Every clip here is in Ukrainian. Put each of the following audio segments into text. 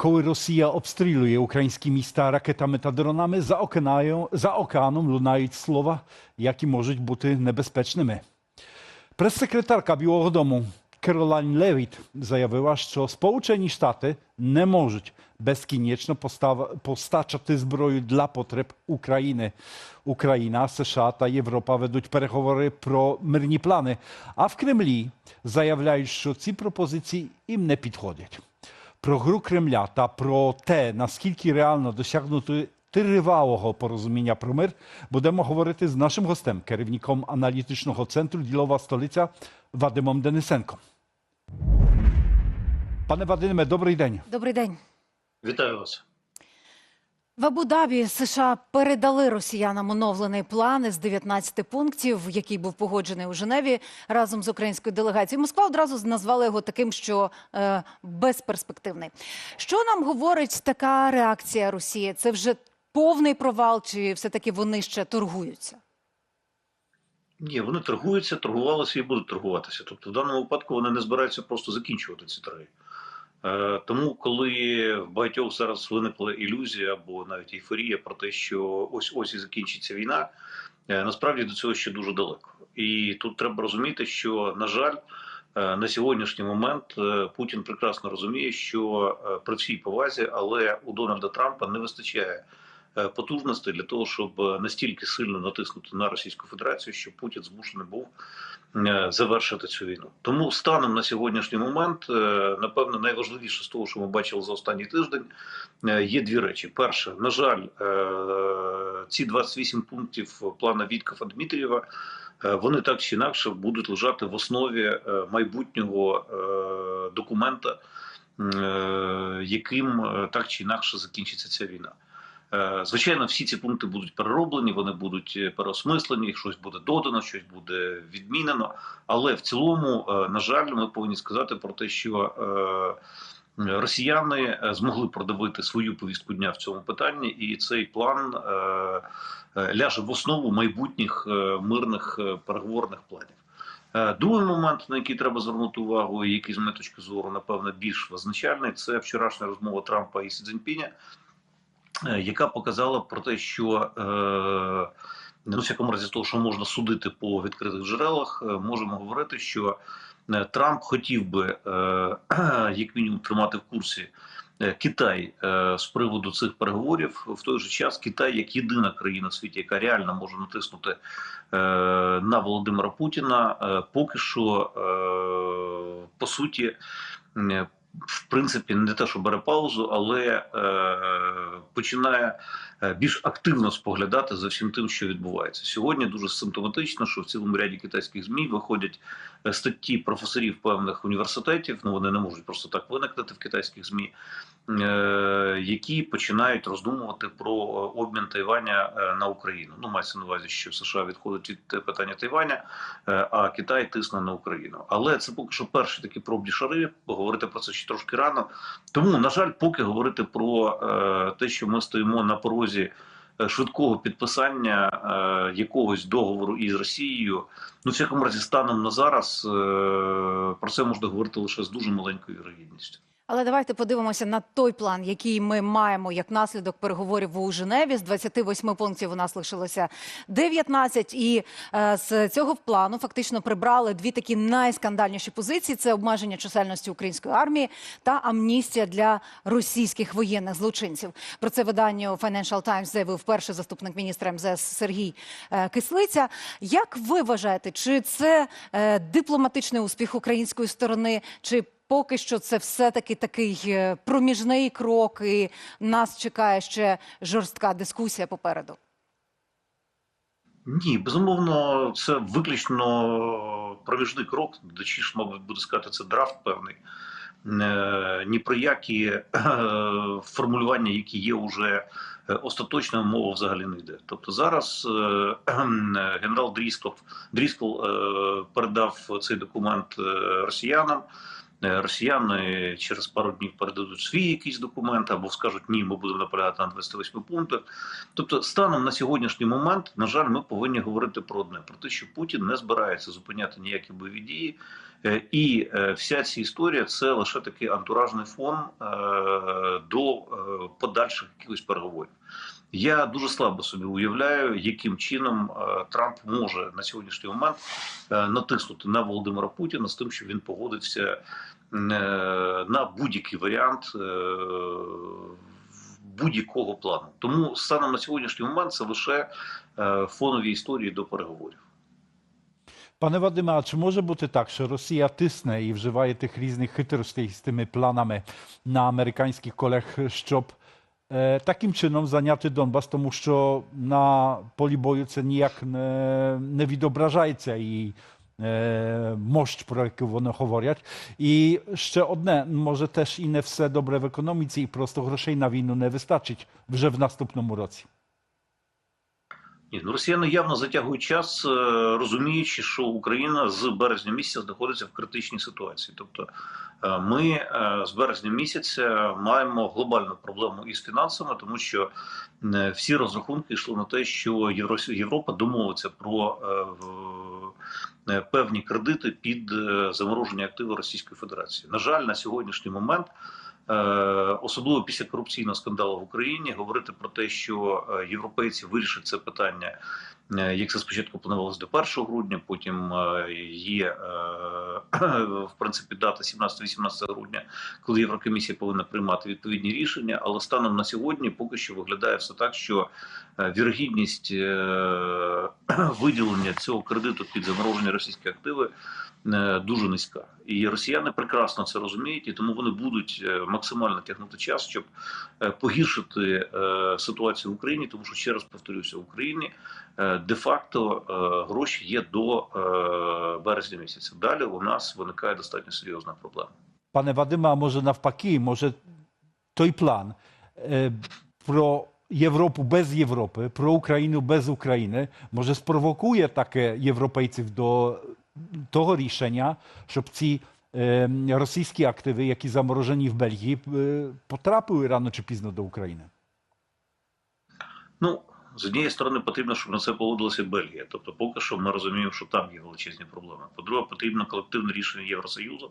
Коли Росія обстрілює українські міста ракетами та дронами, за, океаною, за океаном лунають слова, які можуть бути небезпечними. Прес-секретарка Білого Дому Керолайн Левіт заявила, що Сполучені Штати не можуть безкінечно постачати зброю для потреб України. Україна, США та Європа ведуть переговори про мирні плани, а в Кремлі заявляють, що ці пропозиції їм не підходять. Про гру Кремля та про те, наскільки реально досягнути тривалого порозуміння про мир, будемо говорити з нашим гостем, керівником аналітичного центру Ділова столиця Вадимом Денисенком. Пане Вадиме, добрий день. Добрий день. Вітаю вас. В Абу-Дабі США передали росіянам оновлений план із 19 пунктів, який був погоджений у Женеві разом з українською делегацією. Москва одразу назвала його таким, що е, безперспективний. Що нам говорить така реакція Росії? Це вже повний провал, чи все-таки вони ще торгуються? Ні, вони торгуються, торгувалися і будуть торгуватися. Тобто, в даному випадку вони не збираються просто закінчувати ці торги. Е, Тому, коли в багатьох зараз виникла ілюзія або навіть ейфорія про те, що ось ось і закінчиться війна, е, насправді до цього ще дуже далеко. І тут треба розуміти, що на жаль, е, на сьогоднішній момент Путін прекрасно розуміє, що при всій повазі, але у Дональда Трампа не вистачає потужностей для того, щоб е, настільки сильно натиснути на Російську Федерацію, щоб Путін змушений був е, завершити цю війну. Тому станом на сьогоднішній момент, е, напевно, найважливіше з того, що ми бачили за останній тиждень, е, є дві речі. Перше, на жаль, е, ці 28 пунктів плана Віткафа Дмитрієва. е, Вони так чи інакше будуть лежати в основі е, майбутнього е, документа, е, яким е, так чи інакше закінчиться ця війна. Е, Звичайно, всі ці пункти будуть перероблені, вони будуть е, переосмислені, щось буде додано, щось буде відмінено. Але в цілому, е, на жаль, ми повинні сказати про те, що росіяни змогли продавити свою повістку дня в цьому питанні, і цей план ляже в основу майбутніх мирних переговорних планів. Другий момент, на який треба звернути увагу, і який з моєї точки зору, напевно, більш визначальний, це вчорашня розмова Трампа і Сі Цзіньпіня, е, яка показала про те, що е, ну, всякому разі, з того, що можна судити по відкритих джерелах, е, можемо говорити, що е, Трамп хотів би е, як мінімум тримати в курсі е, Китай е, з приводу цих переговорів. В той же час Китай, як єдина країна в світі, яка реально може натиснути е, на Володимира Путіна, е, поки що е, по суті. В принципі, не те, що бере паузу, але е, починає більш активно споглядати за всім тим, що відбувається сьогодні. Дуже симптоматично, що в цілому ряді китайських змі виходять е, статті професорів певних університетів. Ну вони не можуть просто так виникнути в китайських змі, е, які починають роздумувати про е, обмін Тайваня е, на Україну. Ну мається на увазі, що США відходить від питання Тайваня, е, а Китай тисне на Україну. Але це поки що перші такі пробні шари. Говорити про це ще трошки рано. Тому, на жаль, поки говорити про е, те, що ми стоїмо на порозі е, швидкого підписання е, якогось договору із Росією, ну в всякому разі, станом на зараз е, про це можна говорити лише з дуже маленькою вірогідністю. Але давайте подивимося на той план, який ми маємо як наслідок переговорів у Женеві. З 28 пунктів у нас лишилося 19. І е, з цього плану фактично прибрали дві такі найскандальніші позиції: це обмеження чисельності української армії та амністія для російських воєнних злочинців. Про це виданню Financial Times заявив перший заступник міністра МЗС Сергій е, Кислиця. Як ви вважаєте, чи це е, дипломатичний успіх української сторони? чи Поки що це все-таки такий е, проміжний крок, і нас чекає ще жорстка дискусія попереду. Ні, безумовно, це виключно проміжний крок. Дочіш, мабуть, буде сказати, це драфт певний. Е, Ні про які е, формулювання, які є уже е, остаточною, мова взагалі не йде. Тобто зараз е, е, генерал Дрісков Дріскол е, передав цей документ е, росіянам. Е, Росіяни через пару днів передадуть свій якийсь документ або скажуть ні, ми будемо наполягати на 28 пунктах. Тобто, станом на сьогоднішній момент, на жаль, ми повинні говорити про одне: про те, що Путін не збирається зупиняти ніякі бойові дії, Е, і е, вся ця історія це лише такий антуражний фон до подальших якихось переговорів. Я дуже слабо собі уявляю, яким чином е, Трамп може на сьогоднішній момент е, натиснути на Володимира Путіна з тим, що він погодився е, на будь-який варіант будь-якого плану. Тому станом на сьогоднішній момент це лише фонові історії до переговорів. Пане Вадиме, а чи може бути так, що Росія тисне і вживає тих різних хитростей з тими планами на американських колег, щоб е, таким чином зайняти Донбас, тому що на полі бою це ніяк не, не відображається і е, мощ, про яку вони говорять. І ще одне, може теж і не все добре в економіці, і просто грошей на війну не вистачить вже в наступному році. Ні, ну росіяни явно затягують час, е, розуміючи, що Україна з березня місяця знаходиться в критичній ситуації. Тобто, е, ми е, з березня місяця маємо глобальну проблему із фінансами, тому що всі розрахунки йшли на те, що Євро- Європа домовиться про певні кредити під замороження активів Російської Федерації. На жаль, на сьогоднішній момент. Е, Особливо після корупційного скандалу в Україні говорити про те, що е, європейці вирішать це питання, е, як це спочатку планувалось до 1 грудня, потім є в принципі дата 17-18 грудня, коли Єврокомісія повинна приймати відповідні рішення. Але станом на сьогодні поки що виглядає все так, що вірогідність виділення цього кредиту під заморожені російські активи дуже низька. І росіяни прекрасно це розуміють, і тому вони будуть е, максимально тягнути час, щоб е, погіршити е, ситуацію в Україні, тому що ще раз повторюся, в Україні е, де-факто е, гроші є до е, березня місяця. Далі у нас виникає достатньо серйозна проблема. Panie Wadyma, a może навпаки, może той план е, про Європу без Європи, про Україну без України, може спровокує таке європейців до того рішення, щоб ці е, російські активи, які заморожені в Бельгії, е, потрапили рано чи пізно до України. Ну з однієї сторони потрібно, щоб на це погодилася Бельгія. Тобто, поки що ми розуміємо, що там є величезні проблеми. По-друге, потрібно колективне рішення Євросоюзу,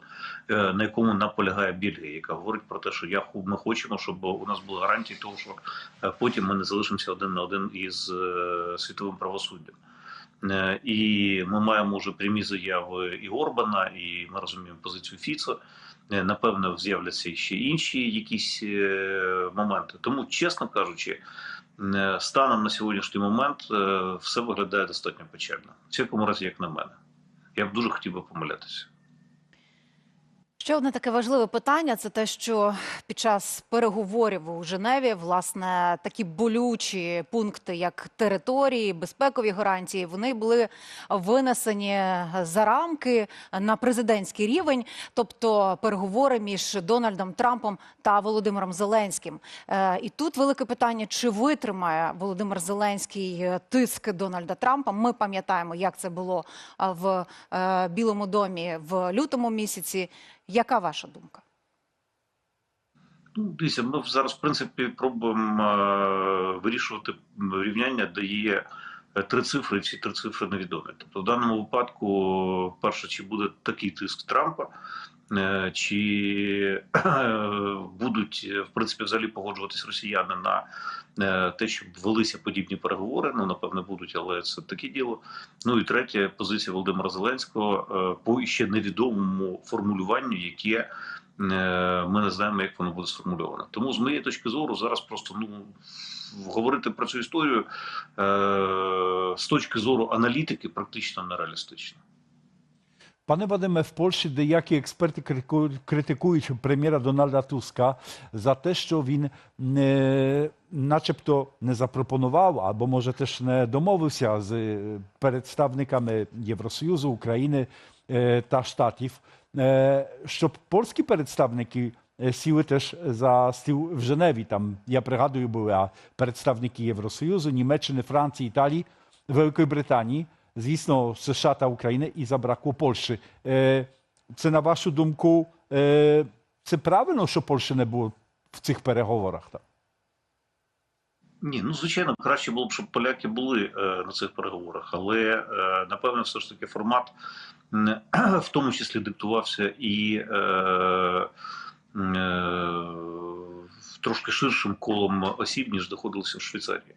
е, на якому наполягає Бельгія, яка говорить про те, що я ми хочемо, щоб у нас були гарантії того, що е, потім ми не залишимося один на один із світовим правосуддям. Е, І ми маємо вже прямі заяви і Орбана, і ми розуміємо позицію Фіцо. Е, Напевно, з'являться ще інші якісь е, моменти. Тому, чесно кажучи, станом на сьогоднішній момент все виглядає достатньо печально. В цьому разі, як на мене. Я б дуже хотів би помилятися. Ще одне таке важливе питання це те, що під час переговорів у Женеві власне такі болючі пункти, як території, безпекові гарантії, вони були винесені за рамки на президентський рівень, тобто переговори між Дональдом Трампом та Володимиром Зеленським. Е, І тут велике питання: чи витримає Володимир Зеленський е, тиск Дональда Трампа? Ми пам'ятаємо, як це було в е, Білому домі в лютому місяці. Яка ваша думка? Ну, дивіться, ми зараз, в принципі, пробуємо е, вирішувати рівняння, де є три цифри, ці три цифри невідомі. Тобто, в даному випадку, перше, чи буде такий тиск Трампа, е, чи е, будуть в принципі взагалі погоджуватись росіяни на е, те, щоб велися подібні переговори. Ну напевне будуть, але це таке діло. Ну і третє позиція Володимира Зеленського по ще невідомому формулюванню, яке ми не знаємо, як воно буде сформульовано. Тому з моєї точки зору зараз просто ну говорити про цю історію е, з точки зору аналітики практично нереалістично. Panie Wadymie, w Polsce деякі експерти критикують прем'єра Дональда Туска за те, що він не, начебто не запропонував, або може теж не домовився з е, представниками Євросоюзу, України е, та Штатів, е, щоб польські представники е, сіли теж за стіл в Женеві. Там, я пригадую, були представники Євросоюзу, Німеччини, Франції, Італії, Великої Британії. Звісно, США та України і забракло Польщі. Е, Це, на вашу думку, е, це правильно, що Польщі не було в цих переговорах? Так? Ні, ну звичайно, краще було б, щоб поляки були е, на цих переговорах, але е, напевно, все ж таки формат м, в тому числі диктувався і е, трошки ширшим колом осіб, ніж доходилося в Швейцарії.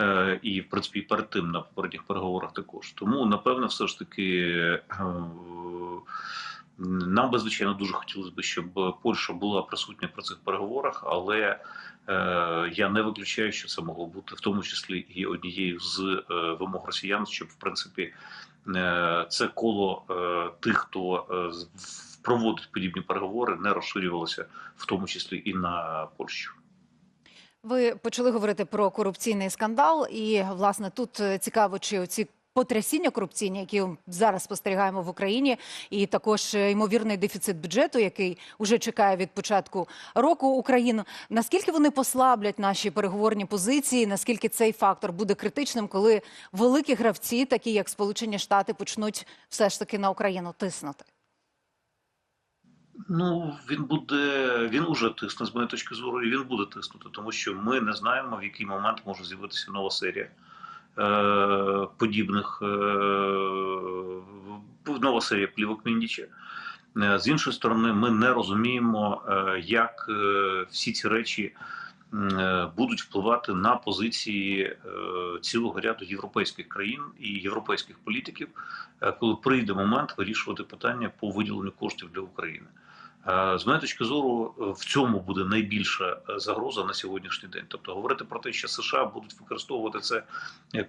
Е, І, в принципі, і перед тим на попередніх переговорах також. Тому, напевно, все ж таки. е, Нам би, звичайно, дуже хотілося б, щоб Польща була присутня при цих переговорах, але е, я не виключаю, що це могло бути в тому числі і однією з е, вимог росіян, щоб в принципі е, це коло е, тих, хто е, проводить подібні переговори, не розширювалося, в тому числі і на Польщу. Ви почали говорити про корупційний скандал, і власне тут е, цікаво, чи оці потрясіння корупційні, які зараз спостерігаємо в Україні, і також е, ймовірний дефіцит бюджету, який уже чекає від початку року Україну. Наскільки вони послаблять наші переговорні позиції? Наскільки цей фактор буде критичним, коли великі гравці, такі як Сполучені Штати, почнуть все ж таки на Україну тиснути? Ну він буде, він уже тисне з моєї точки зору, і він буде тиснути, тому що ми не знаємо, в який момент може з'явитися нова серія подібних е, нова серія плівок Міндіча. Е, З іншої сторони, ми не розуміємо, е, як е, всі ці речі е, будуть впливати на позиції е, цілого ряду європейських країн і європейських політиків, е, коли прийде момент вирішувати питання по виділенню коштів для України. Е, З моєї точки зору, е, в цьому буде найбільша е, загроза на сьогоднішній день. Тобто, говорити про те, що США будуть використовувати це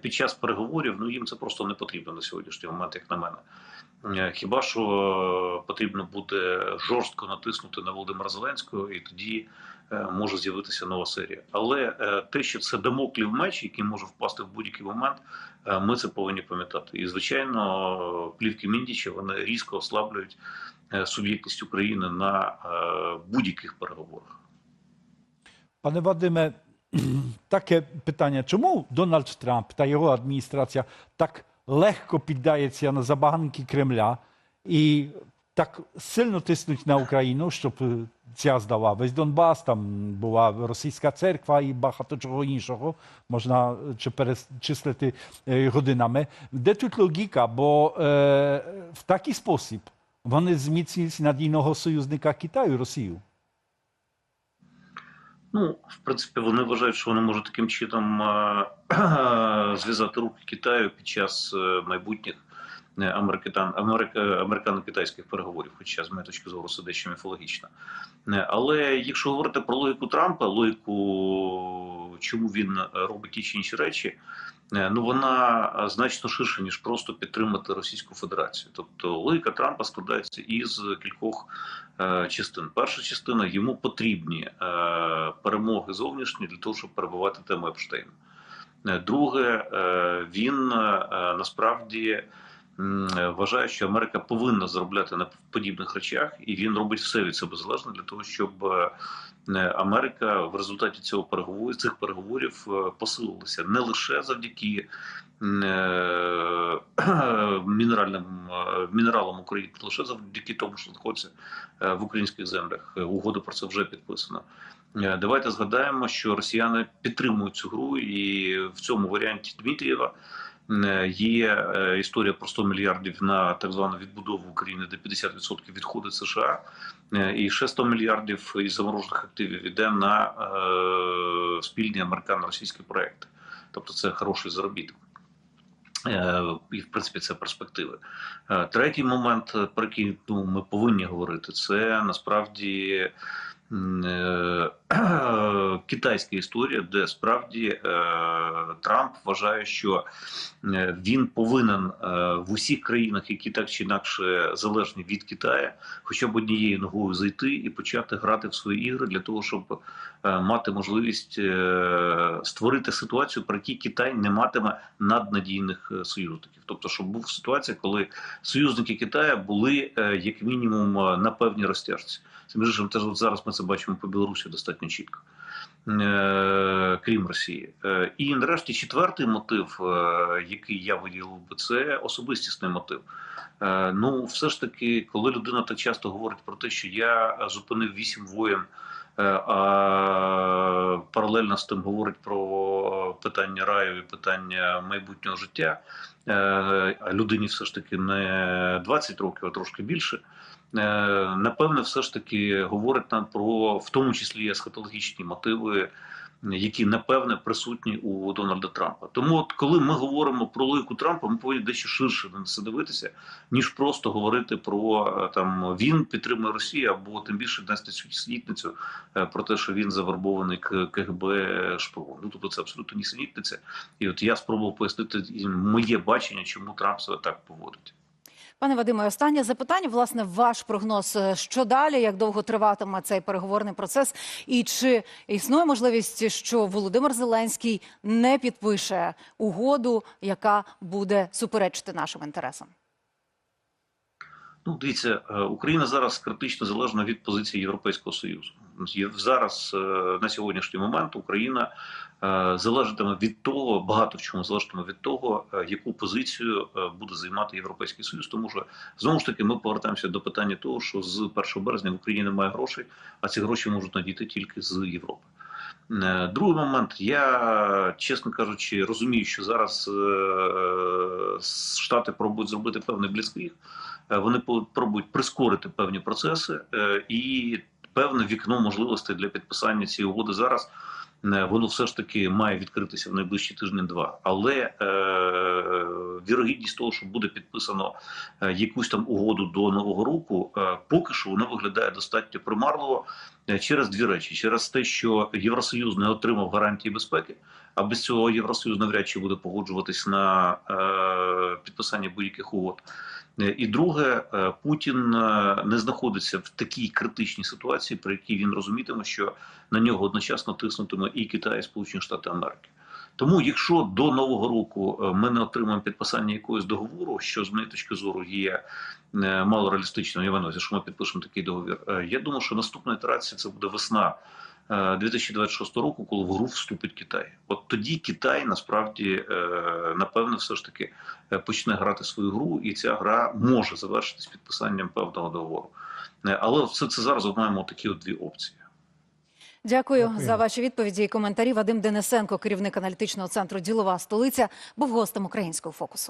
під час переговорів, ну їм це просто не потрібно на сьогоднішній момент, як на мене. Хіба що потрібно буде жорстко натиснути на Володимира Зеленського, і тоді може з'явитися нова серія. Але е, те, що це дамоклів меч, який може впасти в будь-який момент, е, ми це повинні пам'ятати. І звичайно, плівки Міндіча вони різко ослаблюють е, суб'єктність України на е, будь-яких переговорах. Пане Вадиме, таке питання: чому Дональд Трамп та його адміністрація так легко піддається на забаганки Кремля і так сильно тиснуть на Україну, щоб е, ця здала весь Донбас, там була російська церква і багато чого іншого, можна е, чи перечислити е, годинами. Де тут логіка? Бо е, в такий спосіб вони зміцнюють надійного союзника Китаю, Росію. Ну, в принципі, вони вважають, що вони можуть таким чином е, зв'язати руки Китаю під час майбутніх американо-китайських переговорів, хоча з моєї точки зору це дещо міфологічно. Е, Але якщо говорити про логіку Трампа, логіку, чому він робить ті чи інші речі, е, ну вона е, значно ширша, ніж просто підтримати Російську Федерацію. Тобто логіка Трампа складається із кількох е, частин. Перша частина йому потрібні е, перемоги зовнішні для того, щоб перебувати тему Епштейна. Е, Друге, е, він е, насправді вважає, що Америка повинна заробляти на подібних речах, і він робить все від себе залежне для того, щоб е, Америка в результаті цього переговорів цих переговорів е, посилилася не лише завдяки е, мінеральним е, мінералам України, лише завдяки тому, що знаходиться е, в українських землях. Е, Угода про це вже підписана. Е, Давайте згадаємо, що росіяни підтримують цю гру, і в цьому варіанті Дмитрієва е, є е, історія про 100 мільярдів на так звану відбудову України, де 50% відходить США, е, і ще 100 мільярдів із заморожених активів іде на е, спільні американо-російські проекти. Тобто це хороший заробіток. Е, І, в принципі, це перспективи. Е, Третій момент, е, про який ну, ми повинні говорити, це насправді е, китайська історія, де справді е, Трамп вважає, що е, він повинен в усіх країнах, які так чи інакше залежні від Китаю, хоча б однією ногою зайти і почати грати в свої ігри для того, щоб е, мати можливість е, створити ситуацію, при якій Китай не матиме наднадійних е, союзників. Тобто, щоб був ситуація, коли союзники Китаю були як мінімум на певній розтяжці. Між іншим, теж от зараз ми це бачимо по Білорусі достатньо чітко. Е, Крім Росії, Е, і нарешті четвертий мотив, е, який я виділив би, це особистісний мотив. Ну, все ж таки, коли людина так часто говорить про те, що я зупинив вісім воєн, а паралельно з тим говорить про питання раю і питання майбутнього життя, людині все ж таки не 20 років, а трошки більше. Напевне, все ж таки говорить нам про в тому числі есхатологічні мотиви, які напевне присутні у Дональда Трампа. Тому, от коли ми говоримо про логіку Трампа, ми повинні дещо ширше на це дивитися, ніж просто говорити про е, там він підтримує Росію або тим більше нести цю слідницю е, про те, що він завербований КГБ шпигун. Ну тобто це абсолютно нісенітниця. І от я спробував пояснити моє бачення, чому Трамп себе так поводить. Пане Вадиме, останнє запитання. Власне, ваш прогноз, е, що далі, як довго триватиме цей переговорний процес, і чи існує можливість, що Володимир Зеленський не підпише угоду, яка буде суперечити нашим інтересам? Ну, дивіться, е, Україна зараз критично залежна від позиції Європейського Союзу. Зараз е, на сьогоднішній момент Україна е, залежатиме від того, багато в чому залежатиме від того, е, яку позицію буде займати Європейський Союз. Тому що знову ж таки ми повертаємося до питання того, що з 1 березня в Україні немає грошей, а ці гроші можуть надійти тільки з Європи. Другий момент, я чесно кажучи, розумію, що зараз Штати пробують зробити певний бліцкріг. Вони пробують прискорити певні процеси і певне вікно можливостей для підписання цієї угоди зараз. е, Воно все ж таки має відкритися в найближчі тижні-два. Але е, вірогідність того, що буде підписано е, якусь там угоду до нового року, е, поки що вона виглядає достатньо примарливо е, через дві речі: через те, що Євросоюз не отримав гарантії безпеки, а без цього Євросоюз навряд чи буде погоджуватись на е, підписання будь-яких угод. Е, І друге, е, Путін е, не знаходиться в такій критичній ситуації, при якій він розумітиме, що на нього одночасно тиснутиме і Китай, і Сполучені Штати Америки. Тому, якщо до нового року ми не отримаємо підписання якогось договору, що з моєї точки зору є мало реалістичним, я на що ми підпишемо такий договір. Я думаю, що наступна ітерація це буде весна 2026 року, коли в гру вступить Китай. От тоді Китай насправді е, напевно все ж таки е, почне грати свою гру, і ця гра може завершитись підписанням певного договору. Е, Але все це зараз ми маємо такі от дві опції. Дякую, Дякую. за ваші відповіді і коментарі. Вадим Денисенко, керівник аналітичного центру Ділова столиця, був гостем українського фокусу.